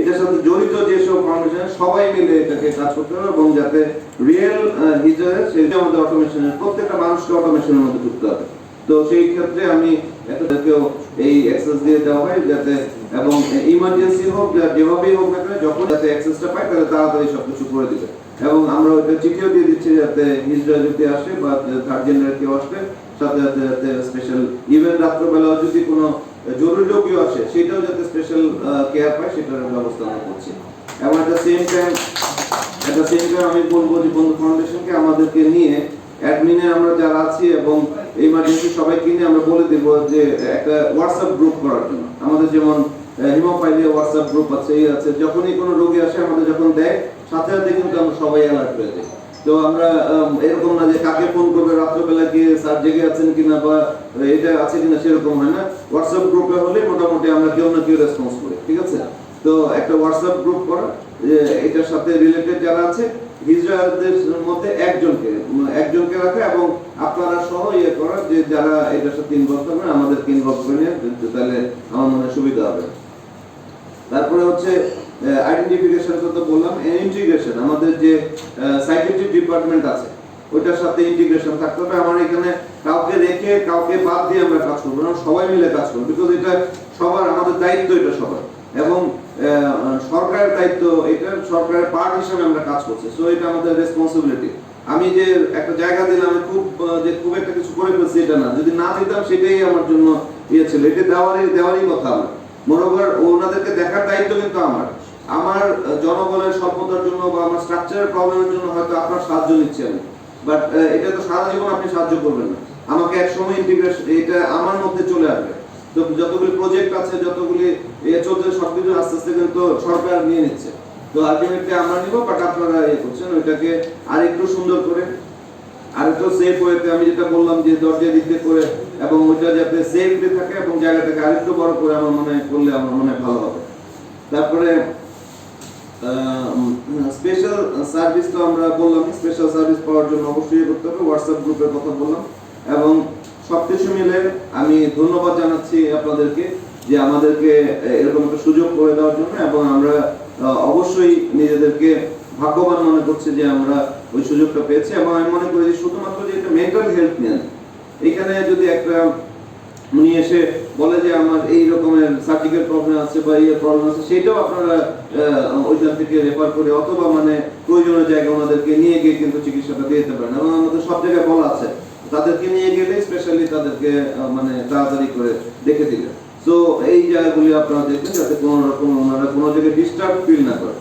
এটার সাথে জড়িত যেসব ফাউন্ডেশন সবাই মিলে এটাকে কাজ করতে হবে এবং যাতে রিয়েল হিজারে সেটা আমাদের অটোমেশনের প্রত্যেকটা মানুষকে অটোমেশনের মধ্যে ঢুকতে হবে। তো সেই ক্ষেত্রে আমি এই অ্যাক্সেস দিয়ে দেওয়া হয় যাতে, এবং ইমার্জেন্সি হোক যা যেভাবেই হোক না যখন যাতে অ্যাক্সেসটা পায়, তাহলে তাড়াতাড়ি সবকিছু করে দিবে। এবং আমরা ওইটা চিঠিও দিয়ে দিচ্ছি যাতে হিজড়া যদি আসে বা থার্ড জেনারেল কেউ আসবে, সাথে সাথে যাতে স্পেশাল রাত্রবেলাও যদি কোনো জরুরি রোগীও সেটাও যাতে স্পেশাল কেয়ার পায়, সেটার ব্যবস্থা আমরা করছি। এবং একটা সেম টাইম একটা সেম টাইম আমি বলব যে বন্ধু ফাউন্ডেশনকে আমাদেরকে নিয়ে অ্যাডমিনে আমরা যারা আছি এবং ইমার্জেন্সি সবাইকে নিয়ে আমরা বলে দেব যে একটা হোয়াটসঅ্যাপ গ্রুপ করার জন্য। আমাদের যেমন হিমোফাইলিয়া হোয়াটসঅ্যাপ গ্রুপ আছে, এই আছে, যখনই কোনো রোগী আসে, আমাদের যখন দেয়, সাথে সাথে কিন্তু আমরা সবাই অ্যালার্ট হয়ে যাই তো আমরা এরকম না যে কাকে ফোন করবে, রাত্রবেলা গিয়ে স্যার জেগে আছেন কিনা বা এটা আছে কিনা সেরকম হয় না। হোয়াটসঅ্যাপ গ্রুপে হলে মোটামুটি আমরা কেউ না কেউ রেসপন্স করি, ঠিক আছে? তো একটা হোয়াটসঅ্যাপ গ্রুপ করা এটার সাথে রিলেটেড যারা আছে, হিজড়াদের মধ্যে একজনকে একজনকে রাখা এবং আপনারা সহ ইয়ে করা, যে যারা এটার সাথে ইনভলভ আমাদেরকে ইনভলভ করে নিয়ে, তাহলে আমার মনে সুবিধা হবে। তারপরে হচ্ছে আইডেন্টিফিকেশন বললাম। ইন্টিগ্রেশন আমাদের যে ডিপার্টমেন্ট আছে, ওইটার সাথে ইন্টিগ্রেশন থাকতে হবে। আমার এখানে কাউকে রেখে, কাউকে বাদ দিয়ে আমরা কাজ করব না। সবাই মিলে কাজ করব বিকজ এটা সবার, আমাদের দায়িত্ব এটা সবার। এবং সরকারের দায়িত্ব, এটা সরকারের পার্ট হিসেবে আমরা কাজ করছি। সো এটা আমাদের রেসপন্সিবিলিটি আমি যে একটা জায়গা দিলাম, আমি খুব যে খুব একটা কিছু করে ফেলছি, এটা না। যদি না দিতাম, সেটাই আমার জন্য ইয়ে ছিল। এটা দেওয়ারই দেওয়ারই কথা আমার মোরওভার ওনাদেরকে দেখার দায়িত্ব কিন্তু আমার। আমার জনগণের স্বল্পতার জন্য বা আমার স্ট্রাকচারের প্রবলেমের জন্য হয়তো আপনার সাহায্য নিচ্ছি আমি। বাট এটা তো সারা জীবন আপনি সাহায্য করবেন না। আমাকে এক সময় ইন্টিগ্রেশন এটা আমার মধ্যে চলে আসবে। তো যতগুলি প্রজেক্ট আছে, যতগুলি, এ, চলছে, সবকিছু আস্তে আস্তে কিন্তু সরকার নিয়ে নিচ্ছে। তো আলটিমেটলি আমরা নিব বাট আপনারা ইয়ে করছেন, ওইটাকে আর একটু সুন্দর করে আর একটু সেফ ওয়েতে আমি যেটা বললাম যে দরজা দিতে করে এবং ওইটা যাতে সেফলি থাকে এবং জায়গাটাকে আরেকটু বড় করে আমার মনে করলে আমার মনে ভালো হবে। তারপরে স্পেশাল সার্ভিস তো আমরা বললাম স্পেশাল সার্ভিস পাওয়ার জন্য অবশ্যই করতে হবে হোয়াটসঅ্যাপ গ্রুপের কথা বললাম এবং সবকিছু মিলে আমি ধন্যবাদ জানাচ্ছি আপনাদেরকে যে আমাদেরকে এরকম একটা সুযোগ করে দেওয়ার জন্য এবং আমরা অবশ্যই নিজেদেরকে ভাগ্যবান মনে করছি যে আমরা ওই সুযোগটা পেয়েছি এবং আমি মনে করি যে শুধুমাত্র যে এটা মেন্টাল হেলথ নিয়ে। এখানে যদি একটা উনি এসে বলে যে আমার এই রকমের সার্জিক্যাল প্রবলেম আছে বা ইয়ে প্রবলেম আছে, সেটাও আপনারা ওইখান থেকে রেফার করে অথবা মানে প্রয়োজনীয় জায়গায় ওনাদেরকে নিয়ে গিয়ে কিন্তু চিকিৎসাটা দিয়ে দিতে পারেন। এবং আমাদের সব জায়গায় বলা আছে, তাদেরকে নিয়ে গেলে স্পেশালি তাদেরকে মানে তাড়াতাড়ি করে দেখে দিলে তো এই জায়গাগুলি আপনারা দেখবেন যাতে কোনো রকম ওনারা কোনো জায়গায় ডিস্টার্ব ফিল না করে